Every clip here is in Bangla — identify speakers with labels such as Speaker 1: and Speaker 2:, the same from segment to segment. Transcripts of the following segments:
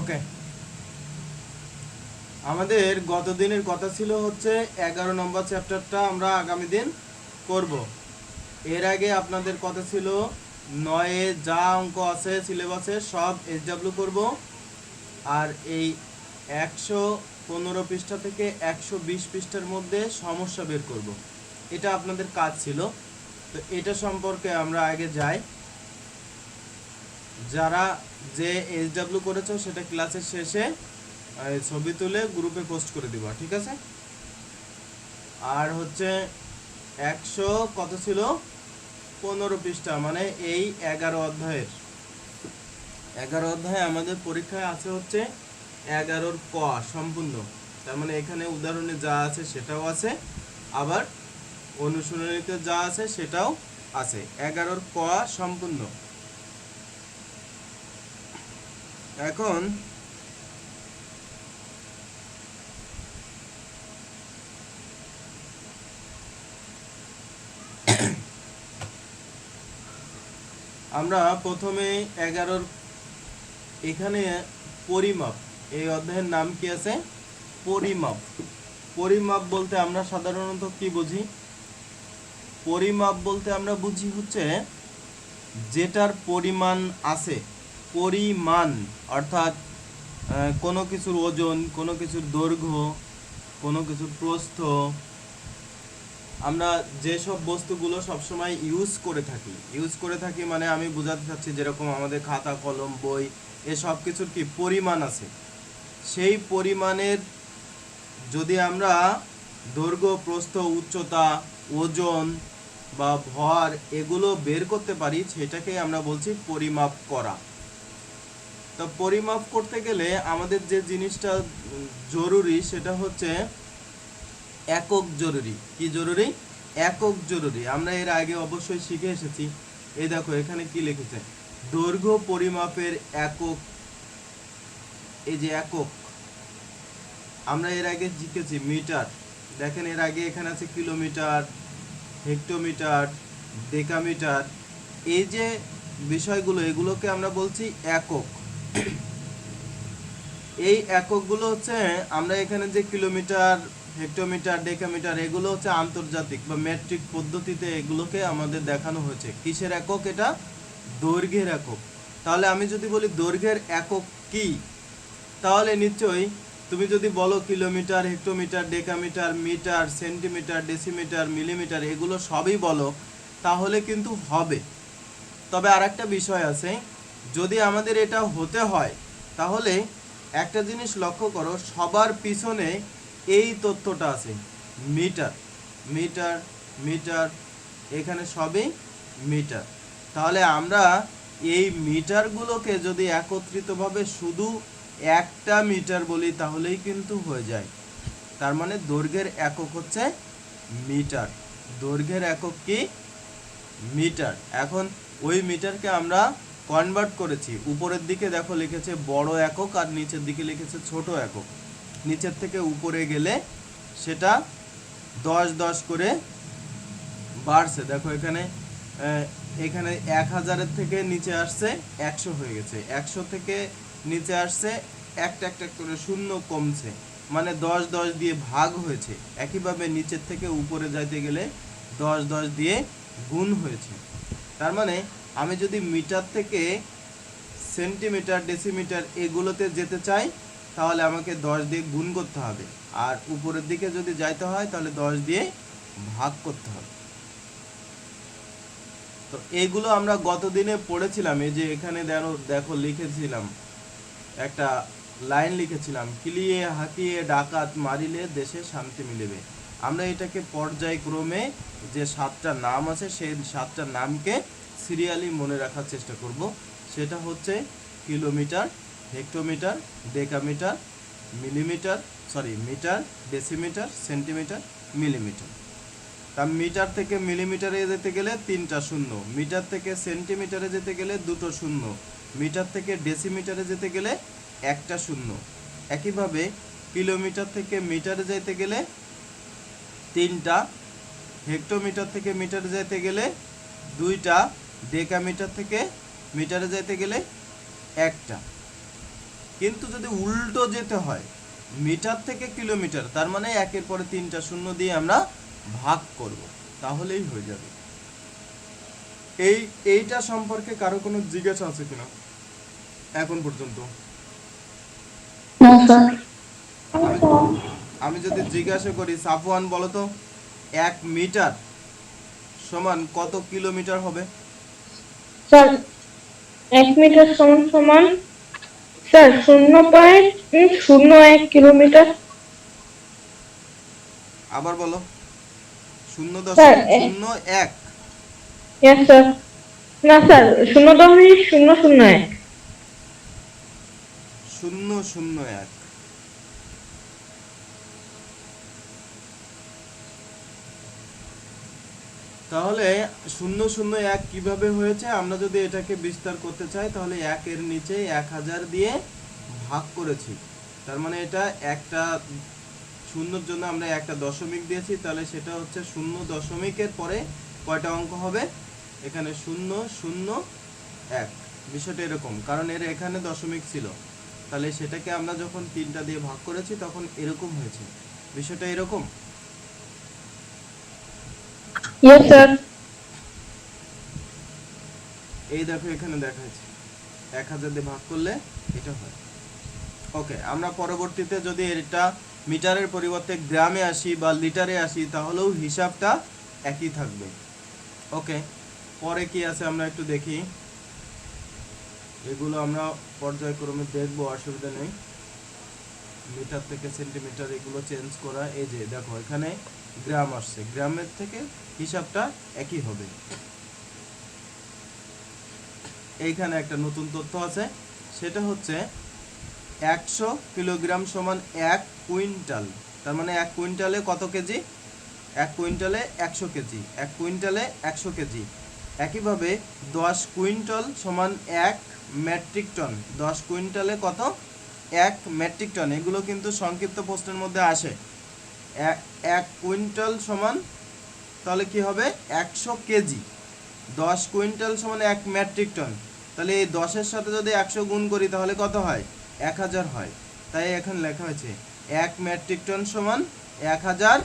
Speaker 1: ওকে। আমাদের গত দিনের কথা ছিল হচ্ছে এগারো নম্বর চ্যাপ্টারটা আমরা আগামী দিন করব। এর আগে আপনাদের কথা ছিল নয়ে যা অঙ্ক আছে, সিলেবাসে সব এসডাব্লিউ করব। আর এই একশো পনেরো পৃষ্ঠা থেকে একশো বিশ পৃষ্ঠার মধ্যে সমস্যা বের করব। এটা আপনাদের কাজ ছিল। তো এটা সম্পর্কে আমরা আগে যাই। যারা যে এসডাব্লিউ করেছ, সেটা ক্লাসের শেষে ছবি তুলে গ্রুপে পোস্ট করে দিবা, ঠিক আছে? আর হচ্ছে একশো কত ছিল? পনেরো পৃষ্ঠা মানে এই এগারো অধ্যায়ের। এগারো অধ্যায়ে আমাদের পরীক্ষায় আছে হচ্ছে এগারোর ক সম্পূর্ণ। তার মানে এখানে উদাহরণে যা আছে সেটাও আছে, আবার অনুশীলনীতে যা আছে সেটাও আছে। এগারোর ক সম্পূর্ণ। এখন আমরা প্রথমে এগারোর এখানে পরিমাপ, এই অধ্যায়ের নাম কি আছে? পরিমাপ। পরিমাপ বলতে আমরা সাধারণত কি বুঝি? পরিমাপ বলতে আমরা বুঝি হচ্ছে যেটার পরিমাণ আছে। পরিমাণ, অর্থাৎ কোনো কিছুর ওজন, কোনো কিছুর দৈর্ঘ্য, কোনো কিছুর প্রস্থ, আমরা যেসব বস্তুগুলো সবসময় ইউজ করে থাকি। ইউজ করে থাকি মানে আমি বোঝাতে চাচ্ছি যেরকম আমাদের খাতা, কলম, বই এসব কিছুর কি পরিমাণ আছে? সেই পরিমাণের যদি আমরা দৈর্ঘ্য, প্রস্থ, উচ্চতা, ওজন বা ভর এগুলো বের করতে পারি, সেটাকেই আমরা বলছি পরিমাপ করা। তো পরিমাপ করতে গেলে আমাদের যে জিনিসটা জরুরি সেটা হচ্ছে একক জরুরি। কি জরুরি? একক জরুরি। আমরা এর আগে অবশ্যই শিখে এসেছি। এই দেখো, এখানে কি লিখেছে? দৈর্ঘ্য পরিমাপের একক। এই যে একক। আমরা এর আগে শিখেছি মিটার। দেখেন এর আগে এখানে আছে কিলোমিটার, হেক্টোমিটার, ডেকামিটার। এই যে বিষয়গুলো, এগুলোকে আমরা বলছি একক। এই এককগুলো হচ্ছে, আমরা এখানে যে কিলোমিটার, হেক্টোমিটার, ডেকামিটার, এগুলো হচ্ছে আন্তর্জাতিক বা মেট্রিক পদ্ধতিতে এগুলোকে আমাদের দেখানো হয়েছে। কিসের একক এটা? দৈর্ঘ্যের একক। তাহলে আমি যদি বলি দৈর্ঘ্যের একক কি? তাহলে নিশ্চয়ই তুমি যদি বলো kilometre, hectometre, decametre, metre, centimetre, decimetre, millimetre, এগুলো সবই বলো, তাহলে কিন্তু হবে। তবে আর একটা বিষয় আছে, যদি আমাদের এটা হতে হয়, তাহলে একটা জিনিস লক্ষ্য করো, সবার পিছনে এই তথ্যটা আছে, মিটার মিটার মিটার, এখানে সবই মিটার। তাহলে আমরা এই মিটারগুলোকে যদি একত্রিতভাবে শুধু একটা মিটার বলি, তাহলেই কিন্তু হয়ে যায়। তার মানে দৈর্ঘ্যের একক হচ্ছে মিটার। দৈর্ঘ্যের একক কি? মিটার। এখন ওই মিটারকে আমরা কনভার্ট করেছি। উপরের দিকে দেখো লিখেছে বড় একক আর নিচের দিকে লিখেছে ছোট একক। নিচের থেকে উপরে গেলে সেটা দশ দশ করে বাড়ছে। দেখো এখানে এখানে এক হাজারের থেকে নিচে আসছে একশো হয়ে গেছে। একশো থেকে নিচে আসছে একটা একটা করে শূন্য কমছে। মানে দশ দশ দিয়ে ভাগ হয়েছে। একইভাবে নিচের থেকে উপরে যাইতে গেলে দশ দশ দিয়ে গুণ হয়েছে। তার মানে আমি যদি মিটার থেকে সেন্টিমিটার, ডেসিমিটার এগুলোতে যেতে চাই, তাহলে আমাকে দশ দিয়ে গুণ করতে হবে। আর উপরের দিকে যদি যাইতে হয়, তাহলে দশ দিয়ে ভাগ করতে হবে। তো এইগুলো আমরা গত দিনে পড়েছিলাম, এই যে এখানে দেখো দেখো লিখেছিলাম, একটা লাইন লিখেছিলাম, কিলিয়ে হাকিয়ে ডাকাত মারিলে দেশে শান্তি মিলিবে। আমরা এটাকে পর্যায়ক্রমে যে সাতটা নাম আছে, সেই সাতটা নামকে সিরিয়ালি মনে রাখার চেষ্টা করব। সেটা হচ্ছে kilometre, hectometre, decametre, millimetre, sorry, metre, decimetre, centimetre, millimetre. তা মিটার থেকে মিলিমিটারে যেতে গেলে তিনটা শূন্য, মিটার থেকে সেন্টিমিটারে যেতে গেলে দুটো শূন্য, মিটার থেকে ডেসিমিটারে যেতে গেলে একটা শূন্য। একইভাবে কিলোমিটার থেকে মিটারে যেতে গেলে তিনটা, হেক্টোমিটার থেকে মিটারে যেতে গেলে দুইটা ডেকামিটার থেকে মিটারে যেতে গেলে একটা। কিন্তু যদি উল্টো যেতে হয় মিটার থেকে কিলোমিটার তার মানে একের পরে তিনটা শূন্য দিয়ে আমরা ভাগ করব তাহলেই হয়ে যাবে। এই এইটা সম্পর্কে কারও কোনো জিজ্ঞাসা আছে কিনা? এখন পর্যন্ত। আমি- আমি যদি জিজ্ঞাসা করি সাফওয়ান বলো তো এক মিটার সমান কত কিলোমিটার হবে?
Speaker 2: স্যার এক মিটার সমান সমান স্যার শূন্য পয়েন্ট শূন্য এক কিলোমিটার।
Speaker 1: আবার বলো। শূন্য দশমিক শূন্য এক।
Speaker 2: স্যার না স্যার শূন্য দশমিক শূন্য শূন্য এক।
Speaker 1: শূন্য শূন্য এক। তাহলে শূন্য শূন্য এক কীভাবে হয়েছে? আমরা যদি এটাকে বিস্তার করতে চাই, তাহলে একের নিচে এক হাজার দিয়ে ভাগ করেছি। তার মানে এটা একটা শূন্যর জন্য আমরা একটা দশমিক দিয়েছি, তাহলে সেটা হচ্ছে শূন্য দশমিকের পরে কয়টা অঙ্ক হবে? এখানে শূন্য শূন্য, এক। বিষয়টা এরকম, কারণ এর এখানে দশমিক ছিল। তাহলে সেটাকে আমরা যখন তিনটা দিয়ে ভাগ করেছি, তখন এরকম হয়েছে। বিষয়টা এরকম?
Speaker 2: ইয়েস স্যার
Speaker 1: এই দেখো, এখানে দেখা যাচ্ছে এক হাজার দিয়ে ভাগ করলে এটা হয়। ওকে আমরা পরবর্তীতে যদি এটা মিটারের পরিবর্তে গ্রামে আসি বা লিটারে আসি, তাহলেও হিসাবটা একই থাকবে। ওকে পরে কি আছে আমরা একটু দেখি। এগুলো আমরা পর্যায়ক্রমে দেখব, অসুবিধা নেই। মিটার থেকে সেন্টিমিটার এগুলো চেঞ্জ করা, এই যে দেখো এখানে গ্রাম আসছে। গ্রামের থেকে হিসাবটা একই হবে। এইখানে একটা নতুন তথ্য আছে, সেটা হচ্ছে একশো কিলোগ্রাম সমান এক কুইন্টাল। তার মানে এক কুইন্টালে কত কেজি? এক কুইন্টালে একশো কেজি। এক কুইন্টালে একশো কেজি। একইভাবে দশ কুইন্টাল সমান এক মেট্রিক টন। দশ কুইন্টালে কত? এক মেট্রিক টন এগুলো কিন্তু সংক্ষিপ্ত প্রশ্নের মধ্যে আসে। এক কুইন্টাল সমান, তাহলে কি হবে? একশো কেজি। দশ কুইন্টাল সমান এক মেট্রিক টন তাহলে এই দশের সাথে যদি একশো গুণ করি, তাহলে কত হয়? এক হাজার হয়। তাই এখন লেখা হয়েছে, এক মেট্রিক টন সমান এক হাজার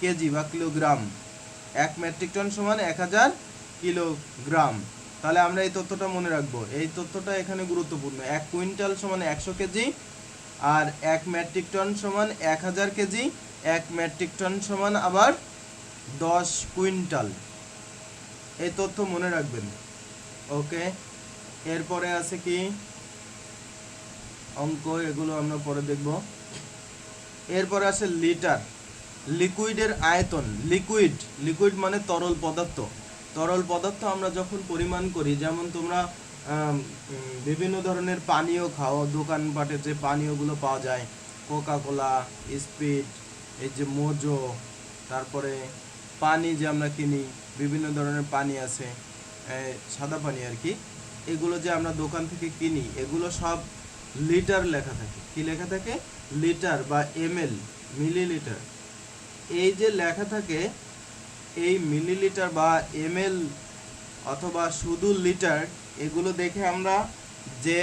Speaker 1: কেজি বা কিলোগ্রাম। এক মেট্রিক টন সমান এক হাজার কিলোগ্রাম। তাহলে আমরা এই তথ্যটা মনে রাখব। এই তথ্যটা এখানে গুরুত্বপূর্ণ। এক কুইন্টাল সমান একশো কেজি আর এক মেট্রিক টন সমান এক হাজার কেজি। এক মেট্রিক টন সমান আবার দশ কুইন্টাল। এই তথ্য মনে রাখবেন। ওকে? এরপরে আছে কি? অঙ্ক, এগুলো আমরা পরে দেখব। এরপরে আছে লিটার। লিকুইডের আয়তন। লিকুইড। লিকুইড মানে তরল পদার্থ। তরল পদার্থ আমরা যখন পরিমাণ করি, যেমন তোমরা বিভিন্ন ধরনের পানীয় খাও দোকানপাটে যে পানীয়গুলো পাওয়া যায় কোকা কোলা স্পিড এই যে মোজো তারপরে পানি যে আমরা কিনি, বিভিন্ন ধরনের পানি আছে সাদা পানি আর কি, এগুলো যে আমরা দোকান থেকে কিনি, এগুলো সব লিটার লেখা থাকে। কি লেখা থাকে? লিটার বা এম এমএল, মিলিলিটার। এই যে লেখা থাকে এই মিলিলিটার বা এমএল অথবা শুধু লিটার এগুলো দেখে আমরা যে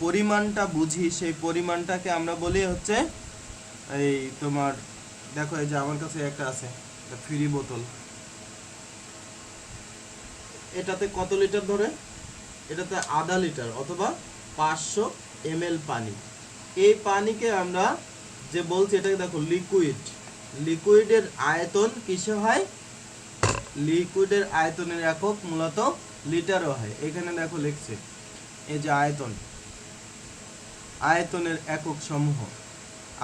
Speaker 1: পরিমাণটা বুঝি, সেই পরিমাণটাকে আমরা বলি হচ্ছে এই তোমার, দেখো এই যে আমার কাছে একটা আছে ফ্রি বোতল এটাতে কত লিটার ধরে? এটাতে আধা লিটার অথবা পাঁচশো এমএল পানি। এই পানিকে আমরা যে বলছি, এটাকে দেখো লিকুইড লিকুইডের আয়তন কিসে হয়? লিকুইডের আয়তনের একক মূলত লিটারও হয়। এখানে দেখো লিখছে, এই যে আয়তন, আয়তনের একক সমূহ।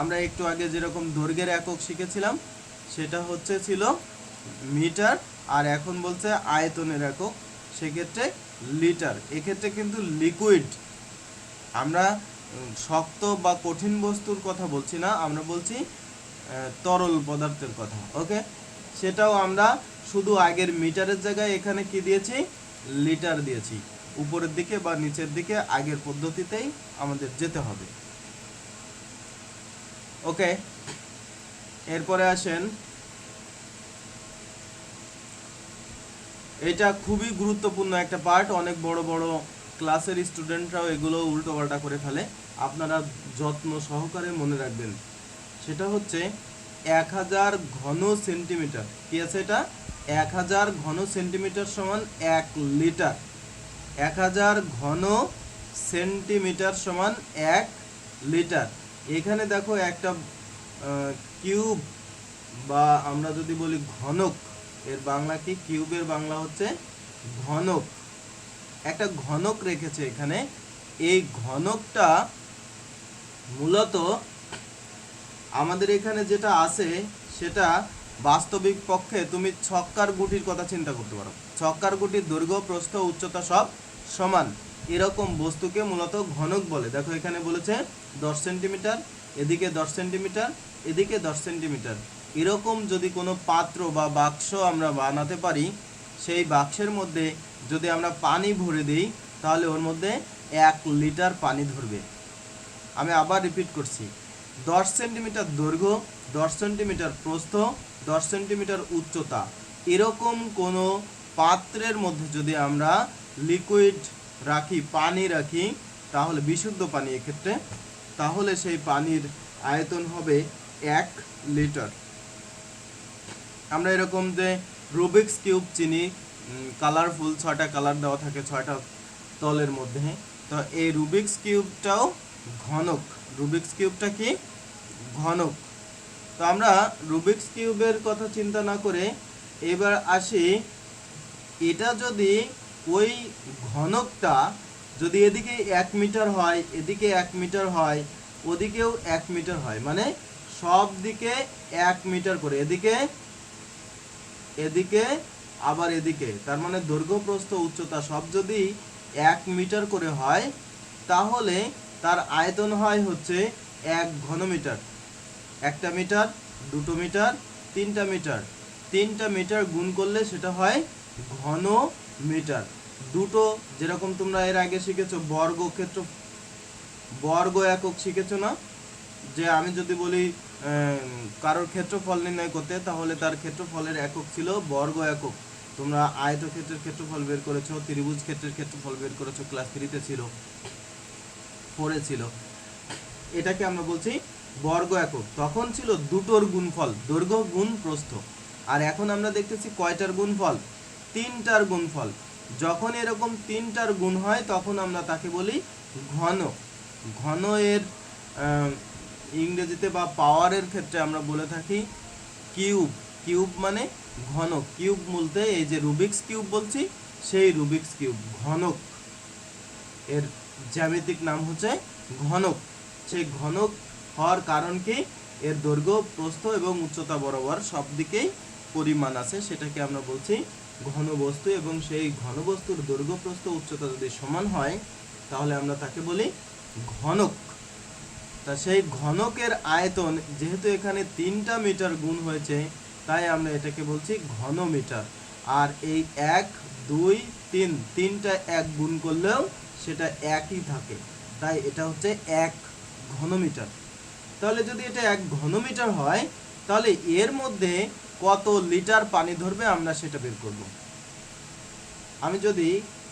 Speaker 1: আমরা একটু আগে যেরকম দৈর্ঘ্যের একক শিখেছিলাম, সেটা হচ্ছে ছিল মিটার, আর এখন বলছে আয়তনের একক, সেক্ষেত্রে লিটার। এক্ষেত্রে কিন্তু লিকুইড, আমরা শক্ত বা কঠিন বস্তুর কথা বলছি না, আমরা বলছি তরল পদার্থের কথা, ওকে? সেটাও আমরা শুধু আগের মিটারের জায়গায় এখানে কি দিয়েছি? লিটার দিয়েছি। উপরের দিকে বা নিচের দিকে আগের পদ্ধতিতেই আমাদের যেতে হবে। ওকে? এরপরে আসেন। এটা খুবই গুরুত্বপূর্ণ একটা পার্ট। অনেক বড় বড় ক্লাসের স্টুডেন্টরাও এগুলো উল্টোপাল্টা করে ফেলে। আপনারা যত্ন সহকারে মনে রাখবেন। সেটা হচ্ছে এক হাজার ঘন সেন্টিমিটার। কি আছে এটা? এক হাজার ঘন সেন্টিমিটার সমান এক লিটার। এক হাজার ঘন সেন্টিমিটার সমান এক লিটার। এখানে দেখো একটা কিউব বা আমরা যদি বলি ঘনক, এর বাংলা কি? কিউবের বাংলা হচ্ছে ঘনক। একটা ঘনক রেখেছে এখানে। এই ঘনকটা মূলত আমাদের এখানে যেটা আছে, সেটা বাস্তবিক পক্ষে তুমি ছক্কার গুটির কথা চিন্তা করতে পারো। ছক্কার গুটির দৈর্ঘ্য, প্রস্থ, উচ্চতা সব সমান। এরকম বস্তুকে মূলত ঘনক বলে। দেখো এখানে বলেছে দশ সেন্টিমিটার, এদিকে দশ সেন্টিমিটার, এদিকে দশ সেন্টিমিটার। এরকম যদি কোনো পাত্র বা বাক্স আমরা বানাতে পারি, সেই বাক্সের মধ্যে যদি আমরা পানি ভরে দিই, তাহলে ওর মধ্যে এক লিটার পানি ধরবে। আমি আবার রিপিট করছি। দশ সেন্টিমিটার দৈর্ঘ্য, দশ সেন্টিমিটার প্রস্থ দশ সেন্টিমিটার উচ্চতা। এরকম কোনো পাত্রের মধ্যে যদি আমরা লিকুইড রাখি, পানি রাখি, তাহলে বিশুদ্ধ পানি এক্ষেত্রে, তাহলে সেই পানির আয়তন হবে এক লিটার। আমরা এরকম যে রুবিক্স কিউব চিনি কালারফুল ছয়টা কালার দেওয়া থাকে ছয়টা তলের মধ্যে। তো এই রুবিক্স কিউবটাও ঘনক। রুবিক্স কিউবটা কি? ঘনক। তো আমরা রুবিক্স কিউবের কথা চিন্তা না করে এবার আসি। এটা যদি ওই ঘনকটা যদি এদিকে এক মিটার হয়, এদিকে এক মিটার হয়, ওদিকেও এক মিটার হয় মানে সব দিকে এক মিটার করে। এদিকে এদিকে, আবার এদিকে। তার মানে দৈর্ঘ্য, প্রস্থ, উচ্চতা সব যদি এক মিটার করে হয়, তাহলে তার আয়তন হয় হচ্ছে এক ঘনমিটার। একটা মিটার, দুটো মিটার, তিনটা মিটার। তিনটা মিটার গুণ করলে সেটা হয় ঘন মিটার। দুটো যেরকম তোমরা এর আগে শিখেছো, বর্গ ক্ষেত্র, বর্গ একক শিখেছো না? যে আমি যদি বলি কারোর ক্ষেত্রফল নির্ণয় করতে, তাহলে তার ক্ষেত্রফলের একক ছিল বর্গ একক। তোমরা আয়তক্ষেত্রের ক্ষেত্রফল বের করেছ, ত্রিভুজ ক্ষেত্রের ক্ষেত্রফল বের করেছ ক্লাস থ্রিতে ছিল ফোরে ছিল। এটাকে আমরা বলছি বর্গ একক। তখন ছিল দুটোর গুণফল, দৈর্ঘ্য, গুণ, প্রস্থ। আর এখন আমরা দেখতেছি কয়টার গুণফল? তিনটার গুণফল। যখন এরকম তিনটার গুণ হয়, তখন আমরা তাকে বলি ঘন। ঘন এর ইংরেজিতে বা পাওয়ারের ক্ষেত্রে আমরা বলে থাকি কিউব। কিউব মানে ঘন। কিউব বলতে এই যে রুবিক্স কিউব বলছি, সেই রুবিক্স কিউব, ঘনক। এর জ্যামিতিক নাম হচ্ছে ঘনক। সেই ঘনক হওয়ার কারণ কি? এর দৈর্ঘ্য, প্রস্থ এবং উচ্চতা বরাবর সব দিকেই পরিমাণ আছে। সেটাকে আমরা বলছি ঘনবস্তু এবং সেই ঘনবস্তুর দৈর্ঘ্য, প্রস্থ, উচ্চতা যদি সমান হয়, তাহলে আমরা তাকে বলি ঘনক। তা সেই ঘনকের আয়তন যেহেতু এখানে তিনটা মিটার গুণ হয়েছে, তাই আমরা এটাকে বলছি ঘনমিটার আর এই এক, দুই, তিন, তিনটা এক গুণ করলেও সেটা একই থাকে। তাই এটা হচ্ছে এক ঘনমিটার তাহলে যদি এটা এক ঘনমিটার হয়, তাহলে এর মধ্যে কত লিটার পানি ধরবে আমরা সেটা বের করব। আমি যদি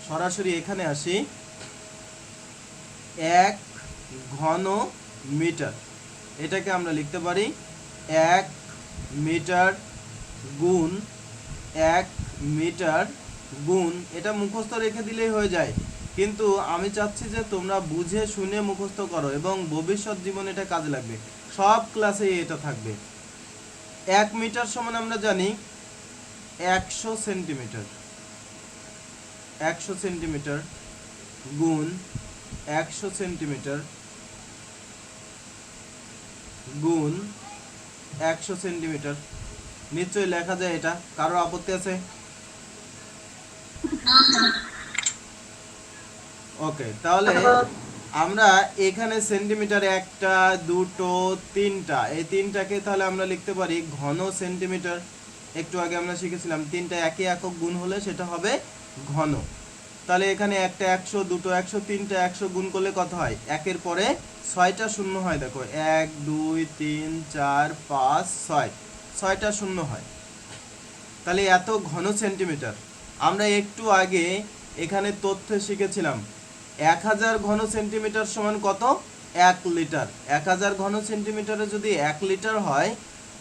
Speaker 1: সরাসরি এখানে আসি, এক ঘন মিটার এটাকে আমরা লিখতে পারি এক মিটার গুণ এক মিটার গুণ, এটা মুখস্থ রেখে দিলেই হয়ে যায়। কিন্তু আমি চাচ্ছি যে তোমরা বুঝে, শুনে মুখস্থ করো এবং ভবিষ্যৎ জীবনে এটা কাজে লাগবে। সব ক্লাসে এটা থাকবে। এক মিটার সমান আমরা জানি একশো সেন্টিমিটার। একশো সেন্টিমিটার গুণ একশো সেন্টিমিটার গুণ একশো সেন্টিমিটার। নিশ্চয়ই লেখা যায় এটা। কারও আপত্তি আছে? ওকে তাহলে আমরা এখানে সেন্টিমিটার একটা, দুটো, তিনটা। এই তিনটাকে তাহলে আমরা লিখতে পারি ঘন সেন্টিমিটার একটু আগে আমরা শিখেছিলাম, তিনটা একই একক গুণ হলে সেটা হবে ঘন। তাহলে এখানে একটা একশো, দুটো একশো, তিনটা একশো গুণ করলে কত হয়? একের পরে ছয়টা শূন্য হয়, দেখো। এক, দুই, তিন, চার, পাঁচ, ছয়। ছয়টা শূন্য হয়। তাহলে এত ঘন সেন্টিমিটার আমরা একটু আগে এখানে তথ্য শিখেছিলাম। এক হাজার ঘন সেন্টিমিটার সমান কত? এক লিটার। এক হাজার ঘন সেন্টিমিটারে যদি এক লিটার হয়,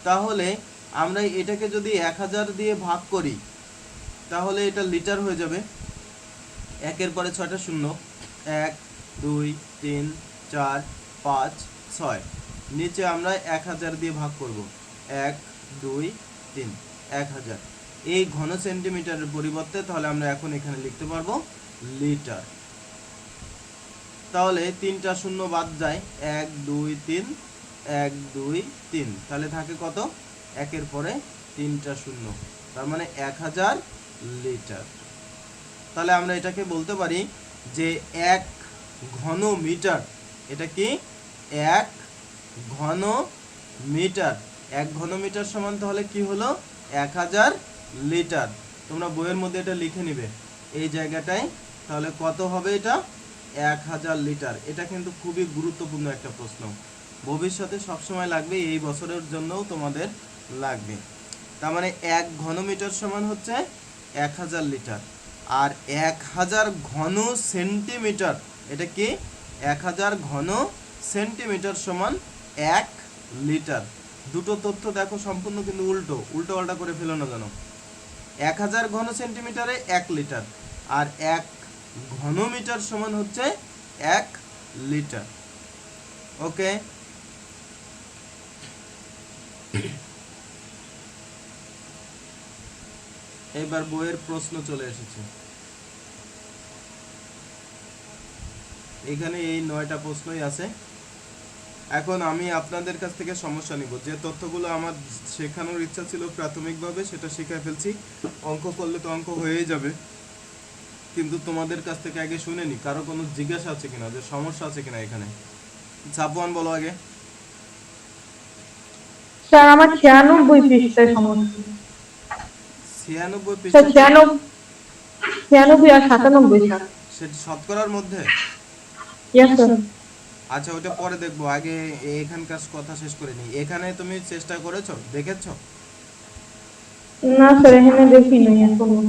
Speaker 1: তাহলে আমরা এটাকে যদি এক হাজার দিয়ে ভাগ করি, তাহলে এটা লিটার হয়ে যাবে। একের পরে ছয়টা শূন্য। এক, দুই, তিন, চার, পাঁচ, ছয়। নিচে আমরা এক হাজার দিয়ে ভাগ করব। এক, দুই, তিন। এক হাজার। এই ঘন সেন্টিমিটারের পরিবর্তে তাহলে আমরা এখন এখানে লিখতে পারব লিটার। তাহলে তিনটা শূন্য বাদ যায়। এক, দুই, তিন। এক, দুই, তিন। তাহলে থাকে কত? একের পরে তিনটা শূন্য। তার মানে এক হাজার লিটার। তাহলে আমরা এটাকে বলতে পারি যে এক ঘন মিটার এটা কি? এক ঘন মিটার এক ঘন মিটার সমান তাহলে কি হলো? এক হাজার লিটার। তোমরা বইয়ের মধ্যে এটা লিখে নিবে। এই জায়গাটায় তাহলে কত হবে এটা? এক হাজার লিটার? এটা কিন্তু খুবই গুরুত্বপূর্ণ একটা প্রশ্ন। ভবিষ্যতে সবসময় লাগবে, এই বছরের জন্যও তোমাদের লাগবে। তার মানে এক ঘনমিটার সমান হচ্ছে এক হাজার লিটার। আর এক হাজার ঘন সেন্টিমিটার, এটা কি? এক হাজার ঘন সেন্টিমিটার সমান এক লিটার। দুটো তথ্য দেখো সম্পূর্ণ কিন্তু উল্টো। উল্টো পাল্টা করে ফেলো না জানো এক হাজার ঘন সেন্টিমিটারে এক লিটার। আর এক ঘনমিটার সমান হচ্ছে এক লিটার। ওকে? এবার বইয়ের প্রশ্ন চলে এসেছে। এখানে এই নয়টা প্রশ্নই আছে। এখন আমি আপনাদের কাছ থেকে সমস্যা নিব। যে তথ্যগুলো আমার শেখানোর ইচ্ছা ছিল প্রাথমিকভাবে, সেটা শিখাই ফেলছি। অঙ্ক করলে তো অঙ্ক হয়েই যাবে। কিন্তু তোমাদের কাছ থেকে আগে শুনে নি কারও কোনো জিজ্ঞাসা আছে কিনা যে সমস্যা আছে কিনা এখানে? ছাপুয়ান বলো আগে।
Speaker 2: স্যার আমার ছিয়ানব্বই পৃষ্ঠায় সমস্যা।
Speaker 1: ছিয়ানব্বই
Speaker 2: স্যার
Speaker 1: পৃষ্ঠা
Speaker 2: ছিয়ানব্বই ছিয়ানব্বই আর সাতানব্বই স্যার।
Speaker 1: সেটা শতকরার মধ্যে?
Speaker 2: ইয়েস স্যার
Speaker 1: আচ্ছা ওটা পরে দেখব। আগে এখানকার কথা শেষ করে নিই। এখানে তুমি চেষ্টা করেছ? দেখেছ?
Speaker 2: না স্যার এখানে দেখি নাই এখনও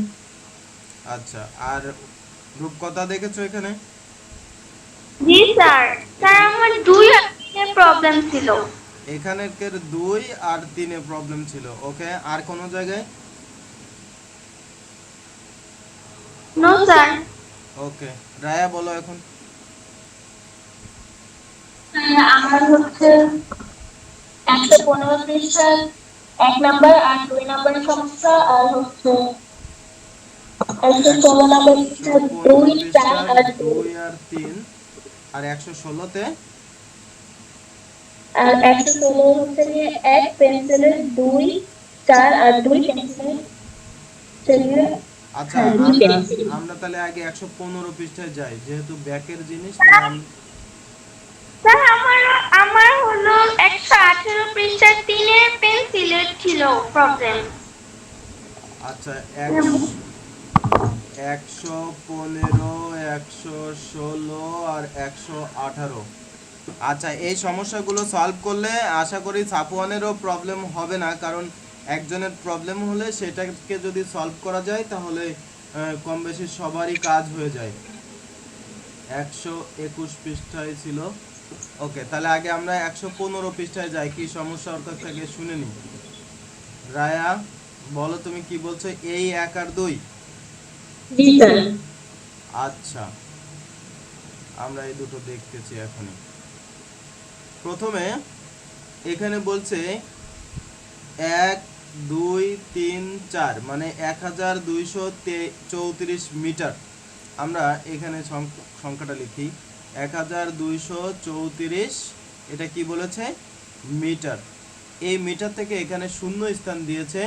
Speaker 1: আচ্ছা আর রূপকথা দেখেছ এখানে?
Speaker 3: জি স্যার। স্যার আমার দুই আর তিনের প্রবলেম ছিল।
Speaker 1: এখানে এখানের দুই আর তিনে প্রবলেম ছিল ওকে আর কোনো জায়গায়?
Speaker 3: No sir.
Speaker 1: ওকে রায়া বলো এখন।
Speaker 3: আমার হচ্ছে একশো পনেরো পৃষ্ঠার এক নাম্বার আর দুই নাম্বারের সমস্যা আর হচ্ছে একশো ষোলো নাম্বার দুই চার আর দুই।
Speaker 1: দুই আর তিন। আর একশো ষোলোতে?
Speaker 3: আর একশো ষোলো হচ্ছে গিয়ে এক পেন্সিলের দুই চার আর দুই পেন্সিলের
Speaker 1: আচ্ছা আমরা তাহলে আগে একশো পনেরো পৃষ্ঠায় যাই যেহেতু ব্যাকের জিনিস
Speaker 3: স্যার আমার আমার হলো একশো আঠেরো পৃষ্ঠার তিনের পেন্সিলের ছিল প্রবলেম
Speaker 1: আচ্ছা একশো পনেরো, একশো ষোলো আর একশো আঠারো। আচ্ছা এই সমস্যাগুলো সলভ করলে আশা করি সাপওয়ানেরও প্রবলেম হবে না, কারণ একজনের প্রবলেম হলে সেটাকে যদি সলভ করা যায় তাহলে কম বেশি সবারই কাজ হয়ে যায়। একশো একুশ পৃষ্ঠায় ছিল। ওকে, তাহলে আগে আমরা একশো পনেরো পৃষ্ঠায় যাই, কি সমস্যা কাছ থেকে শুনে নিই। রায়া, বলো তুমি কি বলছো? এই এক আর দুই।
Speaker 3: জি
Speaker 1: আচ্ছা আমরা এই দুটো দেখতেছি এখনই। প্রথমে এখানে বলছে এক, দুই, তিন, চার মানে এক হাজার দুইশো চৌত্রিশ মিটার। আমরা এখানে সংখ্যাটা লিখি। এক হাজার দুইশো চৌত্রিশ, এটা কি বলেছে? মিটার। এই মিটার থেকে এখানে শূন্য স্থান দিয়েছে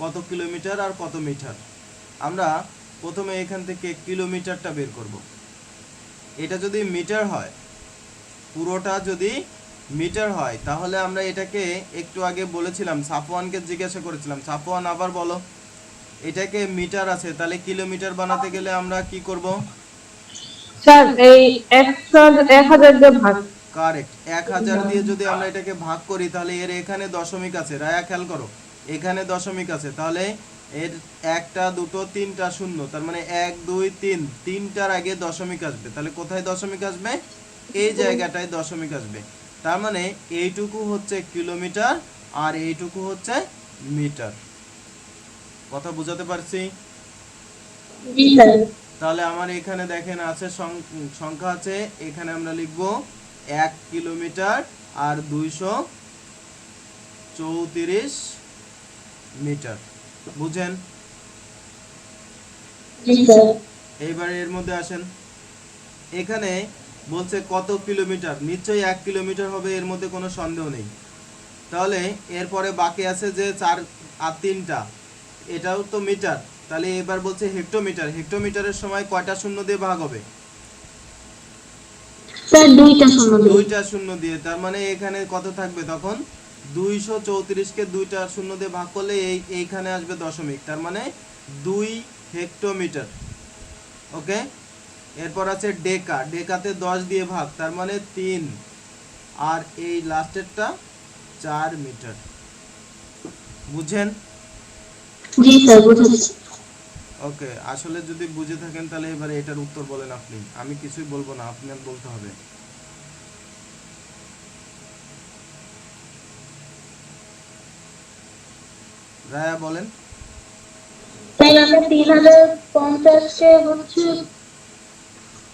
Speaker 1: কত কিলোমিটার আর কত মিটার? আমরা প্রথমে এখান থেকে কিলোমিটারটা বের করব। এটা যদি মিটার হয় পুরোটা যদি মিটার হয় তাহলে আমরা এটাকে একটু আগে বলেছিলাম সাফওয়ানকে জিজ্ঞাসা করেছিলাম সাফওয়ান আবার বলো এটাকে মিটার আছে তাহলে কিলোমিটার বানাতে গেলে আমরা কি করব?
Speaker 2: স্যার এই একশো এক হাজার দিয়ে ভাগ।
Speaker 1: কারেক্ট এক হাজার দিয়ে যদি আমরা এটাকে ভাগ করি তাহলে এর এখানে দশমিক আছে। রায়া খেয়াল করো এখানে দশমিক আছে। তাহলে এর একটা দুটো তিনটা শূন্য। তার মানে এক দুই তিন। তিনটার আগে দশমিক আসবে। তাহলে কোথায় দশমিক আসবে? এই জায়গাটায় দশমিক আসবে। তার মানে এইটুকু হচ্ছে কিলোমিটার আর এইটুকু হচ্ছে মিটার। কথা বোঝাতে পারছি? তাহলে আমার এখানে দেখেন আছে সংখ্যা আছে। এখানে আমরা লিখব এক কিলোমিটার আর দুইশো চৌত্রিশ মিটার। বুঝেন? এইবার এর মধ্যে আসেন। এখানে বলছে কত কিলোমিটার? নিশ্চয়ই এক কিলোমিটার হবে এর মধ্যে কোনো সন্দেহ নেই। তাহলে এরপরে বাকি আছে যে চার আর তিনটা। এটাও তো মিটার। তাহলে এবার বলছে হেক্টোমিটার। হেক্টোমিটারের সময় কয়টা শূন্য দিয়ে ভাগ হবে?
Speaker 3: দুইটা শূন্য
Speaker 1: দিয়ে। তার মানে এখানে কত থাকবে তখন? দুইশো চৌত্রিশকে দুইটা শূন্য দিয়ে ভাগ করলে এই এইখানে আসবে দশমিক তার মানে দুই হেক্টোমিটার। ওকে? এরপর আছে ডেকা ডেকাতে দশ দিয়ে ভাগ তার মানে তিন। আর এই লাস্টেরটা চার মিটার। বুঝেন? ওকে আসলে যদি বুঝে থাকেন তাহলে এবারে এটার উত্তর বলেন আপনি। আমি কিছুই বলব না আপনার বলতে হবে। রায়া বলেন।
Speaker 3: স্যার আমরা তিন হাজার পঞ্চাশকে হচ্ছে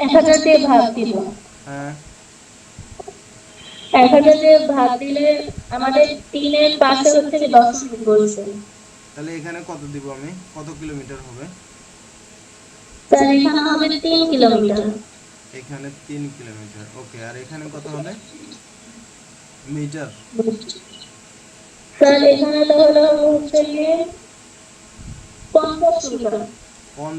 Speaker 3: এক হাজার দিয়ে ভাগ দিব।
Speaker 1: হ্যাঁ।
Speaker 3: এক হাজার দিয়ে ভাগ দিলে আমাদের তিনের পাশে হচ্ছে কি দশমিক বলছে
Speaker 1: তাহলে এখানে কত দিব আমি? কত কিলোমিটার হবে?
Speaker 3: স্যার এখানে হবে তিন কিলোমিটার।
Speaker 1: এখানে তিন কিলোমিটার। ওকে আর এখানে কত হবে? মিটার।
Speaker 3: স্যার এখানে তাহলে হচ্ছে গিয়ে পঞ্চাশ মিটার